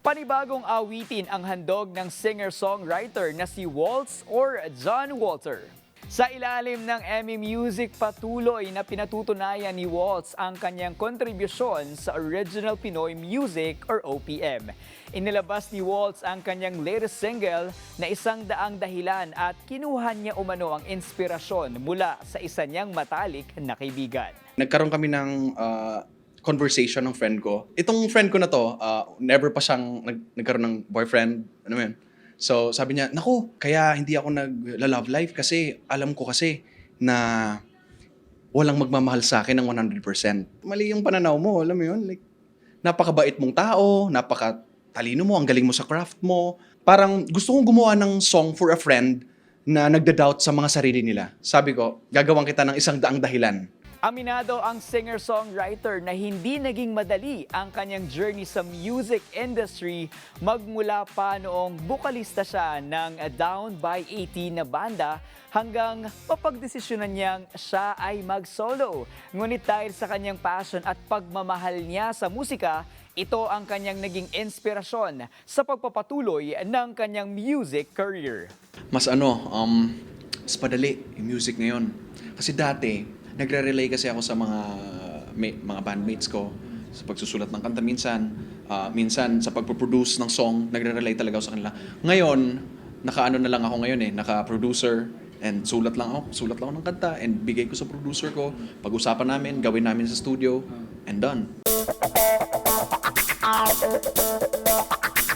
Panibagong awitin ang handog ng singer-songwriter na si Waltz or John Walter. Sa ilalim ng Emmy Music patuloy na pinatutunayan ni Waltz ang kanyang kontribusyon sa Original Pinoy Music or OPM. Inilabas ni Waltz ang kanyang latest single na isang daang dahilan at kinuha niya umano ang inspirasyon mula sa isa niyang matalik na kaibigan. nagkaroon kami ng ah, conversation ng friend ko. Itong friend ko na to, ah, never pa siyang nag- nagkaroon ng boyfriend. Ano yun? So, sabi niya, naku, kaya hindi ako nag-love life kasi alam ko kasi na walang magmamahal sa akin ng 100%. Mali yung pananaw mo, alam mo yun? Like, napakabait mong tao, napakatalino mo, ang galing mo sa craft mo. Parang gusto kong gumawa ng song for a friend na nagda-doubt sa mga sarili nila. Sabi ko, gagawan kita ng isang daang dahilan. Aminado ang singer-songwriter na hindi naging madali ang kanyang journey sa music industry magmula pa noong bukalista siya ng Down by 18 na banda hanggang mapagdesisyonan niyang siya ay mag-solo. Ngunit dahil sa kanyang passion at pagmamahal niya sa musika, ito ang kanyang naging inspirasyon sa pagpapatuloy ng kanyang music career. mas ano, um, mas padali yung music ngayon. Kasi dati, nagre-relay kasi ako sa mga may, mga bandmates ko sa pagsusulat ng kanta minsan, ah, minsan sa pagpo-produce ng song, nagre-relay talaga ako sa kanila. Ngayon, naka-ano na lang ako ngayon eh, naka-producer and sulat lang ako, sulat lang ako ng kanta and bigay ko sa producer ko, pag-usapan namin, gawin namin sa studio and done.